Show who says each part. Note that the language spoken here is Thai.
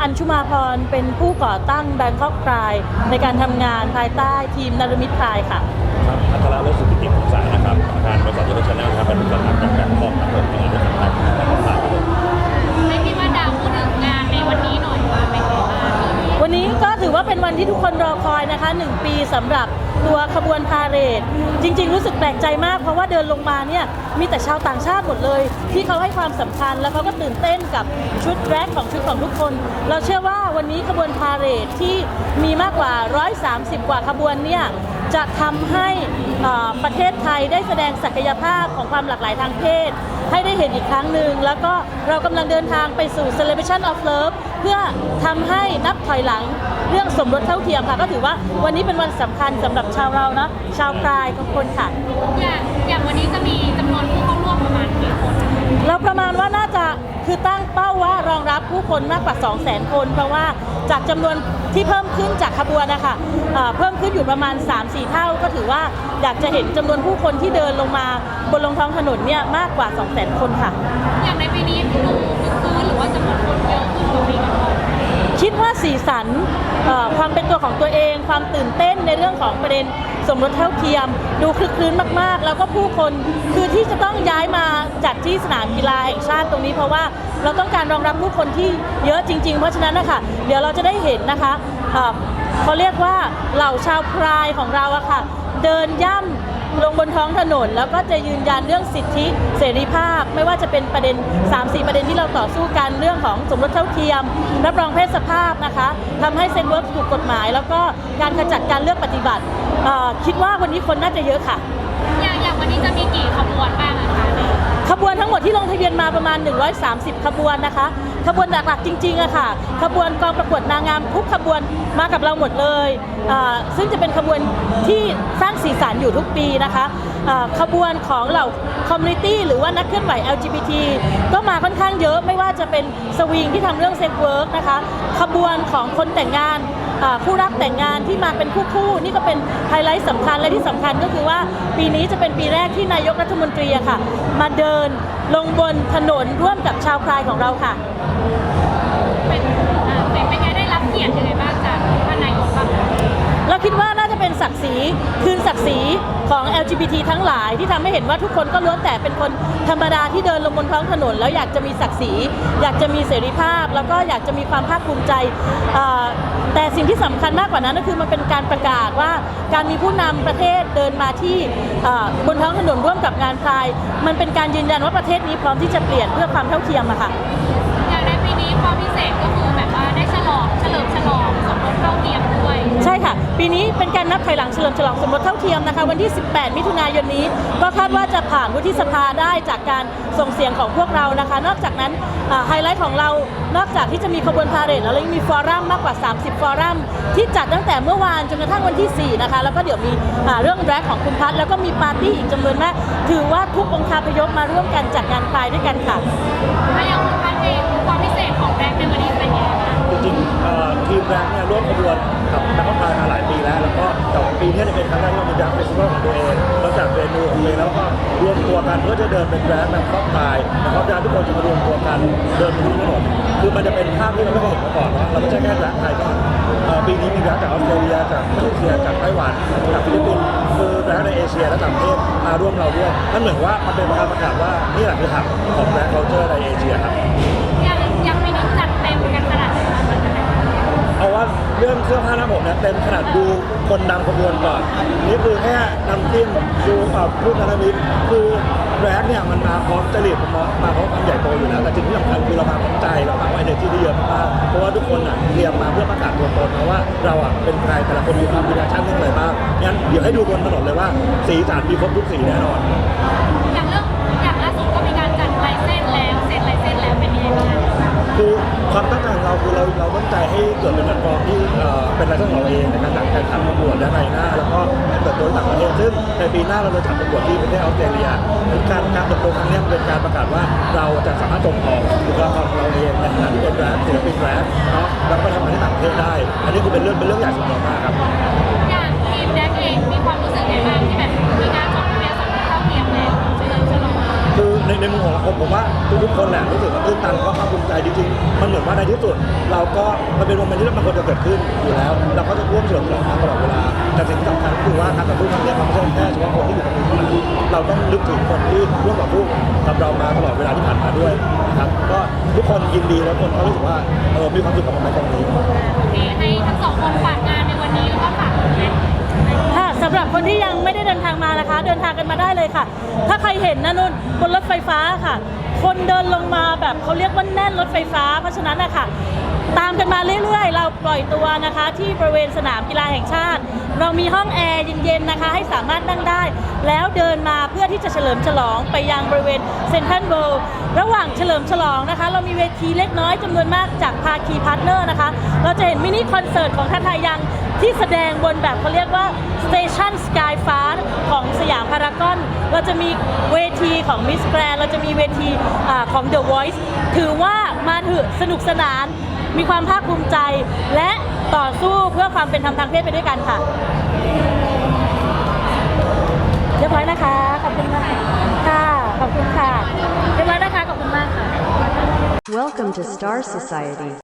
Speaker 1: อัญชุมาพรเป็นผู้ก่อตั้งแบงคอกพรายในการทำงานภายใต้ทีมนรมิตพรายค่ะ
Speaker 2: ครับอัตราลดสุทธิของสายนะครับประธานบริษัทยูโรชาแนลครับเป็นผู้จัดการจากแบงคอกครับผมเป็นผู้จัดการจากแบงคอกครับ
Speaker 3: ให้พี่ว่าดาวพูดถึงงานในวันนี้หน่อยว่าเป็นไงบ้าง
Speaker 1: วันนี้ก็ถือว่าเป็นวันที่ทุกคนรอคอยนะคะ 1 ปีสำหรับ ตัวขบวนพาเหรดจริง ๆ รู้สึกแปลกใจมากเพราะว่าเดินลงมาเนี่ยมีแต่ชาวต่างชาติหมดเลย ที่เขาให้ความสำคัญแล้วเขาก็ตื่นเต้นกับชุดแรกของชุดของทุกคน เราเชื่อว่าวันนี้ขบวนพาเหรดที่มีมากกว่า 130 กว่าขบวนเนี่ยจะทำให้ประเทศไทยได้แสดงศักยภาพของความหลากหลายทางเพศ ให้ได้เห็นอีกครั้งหนึ่งแล้วก็เรากำลังเดินทางไปสู่ celebration of love พื่อทำให้นับถอยหลังเรื่องสมรสเท่าเทียมค่ะ ก็ถือว่าวันนี้เป็นวันสำคัญสำหรับชาวเราเนาะชาวปลายทุกคนค่ะ
Speaker 3: อย่างอย่างวันนี้จะมีจำนวนผู้เข้าร่วมประมาณกี่คนนะคะ
Speaker 1: เราประมาณว่าน่าจะคือตั้งเป้าว่ารองรับผู้คนมากกว่า 2 0 0 0 0 0 คน เพราะว่าจากจำนวนที่เพิ่มขึ้นจากขบวนนะคะเอ่อเพิ่มขึ้นอยู่ประมาณ 3-4 เท่า ก็ถือว่าอยากจะเห็นจำนวนผู้คนที่เดินลงมาบนลงท้องถนนเนี่ยมากกว่า 2 0 0 0 0 0 คนค่ะ
Speaker 3: อย่างใน ควา
Speaker 1: มตื่นเต้นในเรื่องของประเด็นสมรสเท่าเทียม ดูคลึกคลื้นมากๆ แล้วก็ผู้คนคือที่จะต้องย้ายมาจัดที่สนามกีฬาแห่งชาติตรงนี้เพราะว่าเราต้องการรองรับผู้คนที่เยอะจริง ๆ เพราะฉะนั้นนะคะเดี๋ยวเราจะได้เห็นนะคะเอ่อเขาเรียกว่าเหล่าชาวพรายของเราอะค่ะ เดินย่ำ ลงบนท้องถนน แล้วก็จะยืนยันเรื่องสิทธิเสรีภาพ ไม่ว่าจะเป็นประเด็น 3-4 ประเด็นที่เราต่อสู้กันเรื่องของสมรสเท่าเทียม รับรองเพศสภาพนะคะทำให้เซ็นเวิร์กถูกกฎหมาย แล้วก็การขจัดการเลือกปฏิบัติเอ่อคิดว่าวันนี้คนน่าจะเยอะค่ะ
Speaker 3: อย่างอย่างวันนี้จะมีกี่ขบวนบ้างอะคะ
Speaker 1: ขบวนทั้งหมดที่ลงทะเบียนมาประมาณ 130 ขบวนนะคะ ขบวนหลักๆจริงๆอะค่ะ ขบวนกองประกวดนางงามทุกขบวนมากับเราหมดเลยซึ่งจะเป็นขบวนที่สร้างสีสันอยู่ทุกปีนะคะขบวนของเหล่าคอมมูนิตี้หรือว่านักเคลื่อนไหว LGBT ก็มาค่อนข้างเยอะไม่ว่าจะเป็นสวิงที่ทำเรื่องเซ็กเวิร์กนะคะ ขบวนของคนแต่งงาน คู่รักแต่งงานที่มาเป็นคู่คู่นี่ก็เป็นไฮไลท์สำคัญและที่สำคัญก็คือว่าปีนี้จะเป็นปีแรกที่นายกรัฐมนตรีค่ะ มาเดินลงบนถนนร่วมกับชาวพรายของเราค่ะ
Speaker 3: เป็นเป็นเป็นไงได้รับเกียรติยังไงบ้าง
Speaker 1: เราคิดว่าน่าจะเป็นศักดิ์ศรีคืนศักดิ์ศรีของ LGBT ทั้งหลายที่ทำให้เห็นว่าทุกคนก็ล้วนแต่เป็นคนธรรมดาที่เดินลงบนท้องถนน แล้วอยากจะมีศักดิ์ศรีอยากจะมีเสรีภาพ แล้วก็อยากจะมีความภาคภูมิใจ แต่สิ่งที่สำคัญมากกว่านั้นก็คือมันเป็นการประกาศว่าการมีผู้นำประเทศเดินมาที่บนท้องถนนร่วมกับงานพราย มันเป็นการยืนยันว่าประเทศนี้พร้อมที่จะเปลี่ยนเพื่อความเท่าเทียมอะค่ะ
Speaker 3: อย่างในปีนี้ความพิเศษก็คือแบบว่าได้ฉลองเฉลิมฉลอง
Speaker 1: ปีนี้เป็นการนับถอยหลังเฉลิมฉลองสมรสเท่าเทียมนะคะวันที่ 18 มิถุนายนนี้ ก็คาดว่าจะผ่านวุฒิสภาได้จากการส่งเสียงของพวกเรานะคะ นอกจากนั้นไฮไลท์ของเรานอกจากที่จะมีขบวนพาเหรดแล้วเรายังมีฟอรัมมากกว่า 30 ฟอรัม ที่จัดตั้งแต่เมื่อวานจนกระทั่งวันที่ 4 นะคะ แล้วก็เดี๋ยวมีเรื่องแรกของคุณพัฒน์แล้วก็มีปาร์ตี้อีกจำนวนมาก ถือว่าทุกองค์คาพยพมาร่วมกันจัดงานพายด้วยกั
Speaker 3: น
Speaker 2: ค่ะ กันเพื่อจะเดินเป็นแรนด์แบบครอบครายนะครับทุกคนจะมารวมตัวกันเดินไปที่ถนนคือมันจะเป็นภาพที่เราไม่เคยเห็นมาก่อนเนาะเราไม่ใช่แค่แบรนด์ไทยก่อนปีนี้มีแรนด์จากออสเตรเลียจากมาเลเซียจากไต้หวันจากฟิลิปปินส์คือแรนด์ในเอเชียและต่างประเทศมาร่วมเราด้วยนั่นเหมือนว่ามันเป็นการประกาศว่านี่แหละคือหักของแบรนด์ culture ในเอเชียครับ
Speaker 3: เอา
Speaker 2: ว่าเรื่องเสื้อผ้าหน้าผมเนี่ยเต็มขนาดดูคนนำขบวนก่อน นี่คือแค่นำจิ้มดูแบบพูดนารามิตคือแรกเนี่ยมันมาพร้อมจริตมามาพร้อมความใหญ่โตอยู่แล้วแต่สิ่งที่สำคัญคือเรามาพร้อมใจเรามาพร้อมเอเนจีที่เยอะมากๆเพราะว่าทุกคนอะเตรียมมาเพื่อประกาศตัวตนนะว่าเราอะเป็นใครแต่ละคนมีความมีแอคชั่นเรื่องอะไรบ้างงั้นเดี๋ยวให้ดูบนถนนเลยว่าสีสันมีครบทุกสีแน่นอน
Speaker 3: อย่างเรื่องอย่างล่าสุดก็มีการจัดลายเส้นแล้วเซ็นลายเส้นแล้วเป็นยังไงบ้างคะ
Speaker 2: คือความตั้งใจของเรา คือเราเราตั้งใจให้เกิดเป็นแพลตฟอร์มที่เอ่อเป็นรายได้ของเราเองในการจัดการแข่งขันประกวดและในหน้า แล้วก็เปิดตัวต่างประเทศซึ่งในปีหน้าเราจะจัดประกวดที่ประเทศออสเตรเลียการการเปิดตัวครั้งนี้เป็นการประกาศว่าเราจะสามารถส่งออกบุคลากรของเราเองในฐานะที่เป็นแบรนด์ศิลปินแบรนด์เนาะแล้วก็ไปทำงานที่ต่างประเทศได้ อันนี้คือเป็นเรื่องเป็นเรื่องใหญ่สำหรับเรามากครับ
Speaker 3: อย่างทีมแดกเองมีความรู้สึกยังไงบ้างที่แบบมีการจดทะเบี
Speaker 2: ในในมุมของผมผมว่าทุกๆคนแหละรู้สึกว่าตื้นตันก็ภาคภูมิใจจริงๆมันเหมือนว่าในที่สุด เราก็มันเป็นโมเมนต์ที่มันควรจะเกิดขึ้นอยู่แล้ว เราก็จะร่วมเฉลิมฉลองกันตลอดเวลาแต่สิ่งที่สำคัญคือว่าการต่อสู้ครั้งนี้มันไม่ใช่แค่เฉพาะคนที่อยู่ตรงนี้เท่านั้นเราต้องนึกถึงคนที่ร่วมต่อสู้กับเรามาตลอดเวลาที่ผ่านมาด้วยนะครับก็ทุกคนยินดีแล้วคนก็รู้สึกว่าเออมีความสุขกับมันในตรงนี้
Speaker 3: โอเคให้ทั้งสองคนฝากงานในวันนี้แล้วก็ฝาก
Speaker 1: รับคนที่ยังไม่ได้เดินทางมานะคะ เดินทางกันมาได้เลยค่ะ ถ้าใครเห็นนะนุ่นบนรถไฟฟ้าค่ะ คนเดินลงมาแบบเขาเรียกว่าแน่นรถไฟฟ้า เพราะฉะนั้นนะคะ ตามกันมาเรื่อยๆ เราปล่อยตัวนะคะ ที่บริเวณสนามกีฬาแห่งชาติ เรามีห้องแอร์เย็นๆนะคะ ให้สามารถนั่งได้ แล้วเดินมาเพื่อที่จะเฉลิมฉลองไปยังบริเวณเซนทรัลเวิลด์ระหว่างเฉลิมฉลองนะคะ เรามีเวทีเล็กน้อยจำนวนมากจากภาคีพาร์ทเนอร์นะคะ เราจะเห็นมินิคอนเสิร์ตของท่าทายังที่แสดงบนแบบเขาเรียกว่า Station Sky f a r ของสยามพารากอน เราจะมีเวทีของ Miss Grand เราจะมีเวทีอของ The Voice ถือว่ามาถือสนุกสนาน มีความภาคภูมิใจ และต่อสู้เพื่อความเป็นธรรมทางเพศไปด้วยกันค่ะเรียบร้อยนะคะ ขอบคุณมากค่ะขอบคุณค่ะเรียบร้อยนะคะขอบคุณมากค่ะ
Speaker 4: Welcome to Star Society.